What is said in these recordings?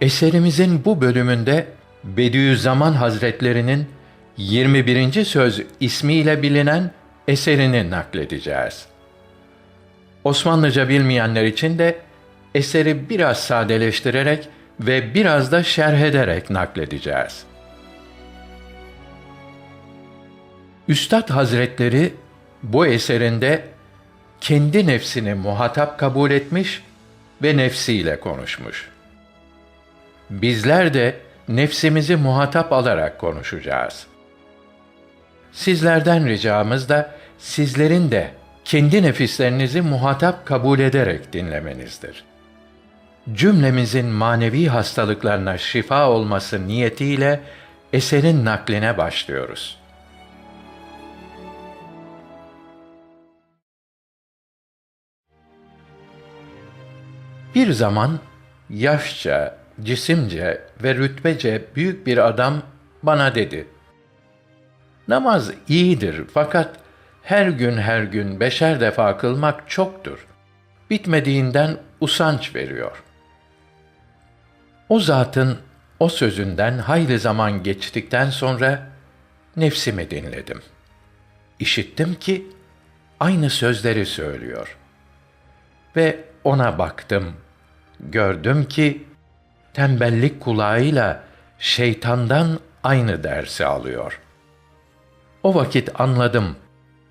Eserimizin bu bölümünde Bediüzzaman Hazretlerinin 21. söz ismiyle bilinen eserini nakledeceğiz. Osmanlıca bilmeyenler için de eseri biraz sadeleştirerek ve biraz da şerh ederek nakledeceğiz. Üstad Hazretleri bu eserinde kendi nefsini muhatap kabul etmiş ve nefsiyle konuşmuş. Bizler de nefsimizi muhatap alarak konuşacağız. Sizlerden ricamız da sizlerin de kendi nefislerinizi muhatap kabul ederek dinlemenizdir. Cümlemizin manevi hastalıklarına şifa olması niyetiyle eserin nakline başlıyoruz. Bir zaman yaşça, cisimce ve rütbece büyük bir adam bana dedi. Namaz iyidir fakat her gün her gün beşer defa kılmak çoktur. Bitmediğinden usanç veriyor. O zatın o sözünden hayli zaman geçtikten sonra nefsimi dinledim. İşittim ki aynı sözleri söylüyor. Ve ona baktım. Gördüm ki tembellik kulağıyla şeytandan aynı dersi alıyor. O vakit anladım.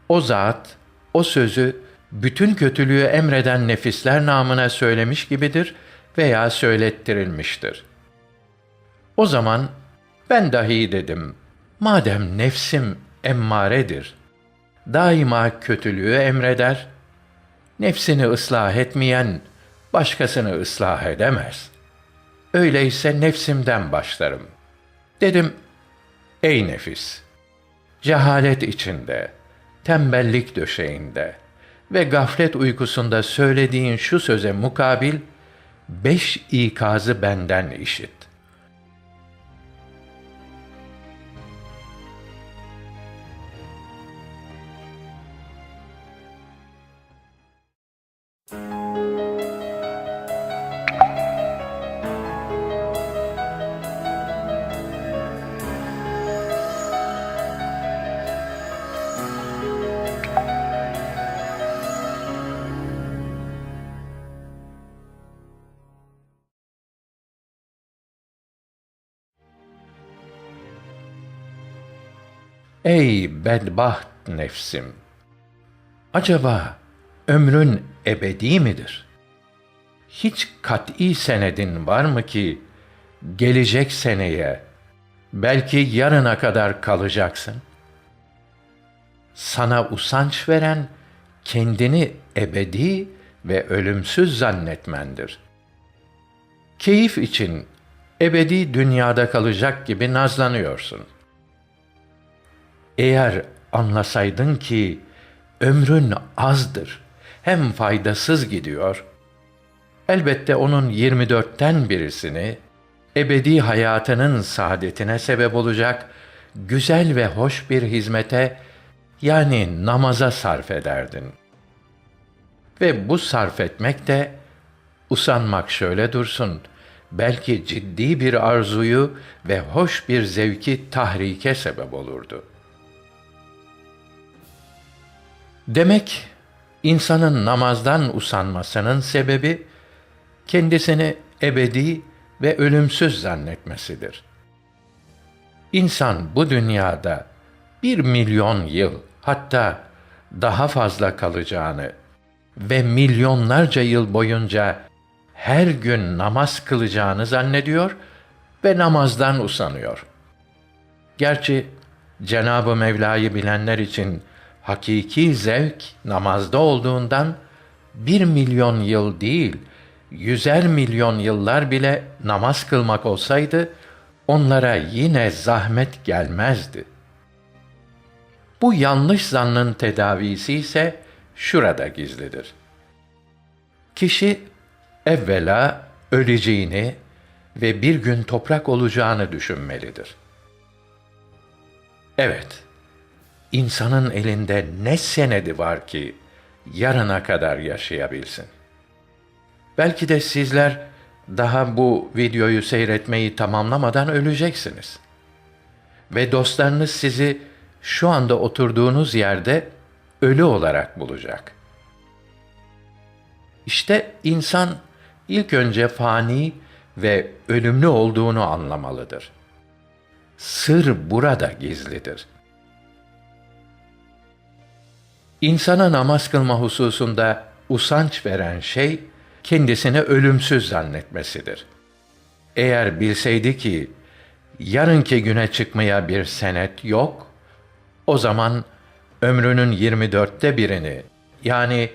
O zat o sözü bütün kötülüğü emreden nefisler namına söylemiş gibidir veya söylettirilmiştir. O zaman ben dahi dedim, madem nefsim emmaredir, daima kötülüğü emreder, nefsini ıslah etmeyen başkasını ıslah edemez. Öyleyse nefsimden başlarım. Dedim, ey nefis, cehalet içinde, tembellik döşeğinde ve gaflet uykusunda söylediğin şu söze mukabil, beş ikazı benden işit. Ey bedbaht nefsim! Acaba ömrün ebedi midir? Hiç kat'î senedin var mı ki gelecek seneye belki yarına kadar kalacaksın? Sana usanç veren kendini ebedi ve ölümsüz zannetmendir. Keyif için ebedi dünyada kalacak gibi nazlanıyorsun. Eğer anlasaydın ki ömrün azdır, hem faydasız gidiyor, elbette onun 24'ten birisini ebedi hayatının saadetine sebep olacak güzel ve hoş bir hizmete yani namaza sarf ederdin. Ve bu sarf etmek de usanmak şöyle dursun, belki ciddi bir arzuyu ve hoş bir zevki tahrike sebep olurdu.'' Demek insanın namazdan usanmasının sebebi kendisini ebedi ve ölümsüz zannetmesidir. İnsan bu dünyada bir milyon yıl hatta daha fazla kalacağını ve milyonlarca yıl boyunca her gün namaz kılacağını zannediyor ve namazdan usanıyor. Gerçi Cenab-ı Mevla'yı bilenler için hakiki zevk namazda olduğundan bir milyon yıl değil, yüzer milyon yıllar bile namaz kılmak olsaydı, onlara yine zahmet gelmezdi. Bu yanlış zannın tedavisi ise şurada gizlidir. Kişi evvela öleceğini ve bir gün toprak olacağını düşünmelidir. Evet, insanın elinde ne senedi var ki yarına kadar yaşayabilsin? Belki de sizler daha bu videoyu seyretmeyi tamamlamadan öleceksiniz. Ve dostlarınız sizi şu anda oturduğunuz yerde ölü olarak bulacak. İşte insan ilk önce fani ve ölümlü olduğunu anlamalıdır. Sır burada gizlidir. İnsana namaz kılma hususunda usanç veren şey, kendisini ölümsüz zannetmesidir. Eğer bilseydi ki, yarınki güne çıkmaya bir senet yok, o zaman ömrünün 24'te birini, yani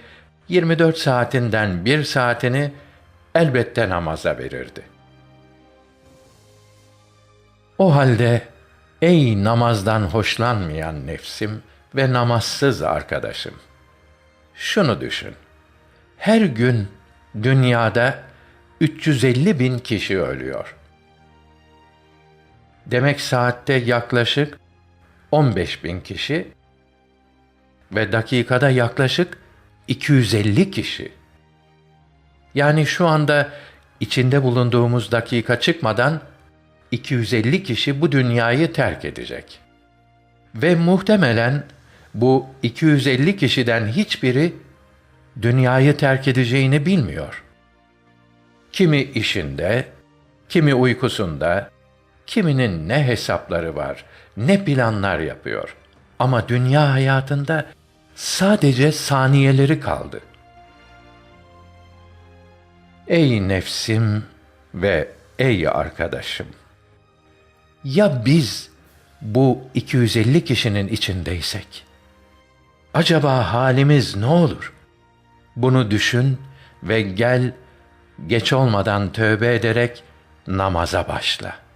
24 saatinden bir saatini elbette namaza verirdi. O halde ey namazdan hoşlanmayan nefsim ve namazsız arkadaşım. Şunu düşün. Her gün dünyada 350 bin kişi ölüyor. Demek saatte yaklaşık 15 bin kişi ve dakikada yaklaşık 250 kişi. Yani şu anda içinde bulunduğumuz dakika çıkmadan 250 kişi bu dünyayı terk edecek. Ve muhtemelen bu 250 kişiden hiçbiri dünyayı terk edeceğini bilmiyor. Kimi işinde, kimi uykusunda, kiminin ne hesapları var, ne planlar yapıyor. Ama dünya hayatında sadece saniyeleri kaldı. Ey nefsim ve ey arkadaşım! Ya biz bu 250 kişinin içindeysek? Acaba halimiz ne olur? Bunu düşün ve gel geç olmadan tövbe ederek namaza başla.''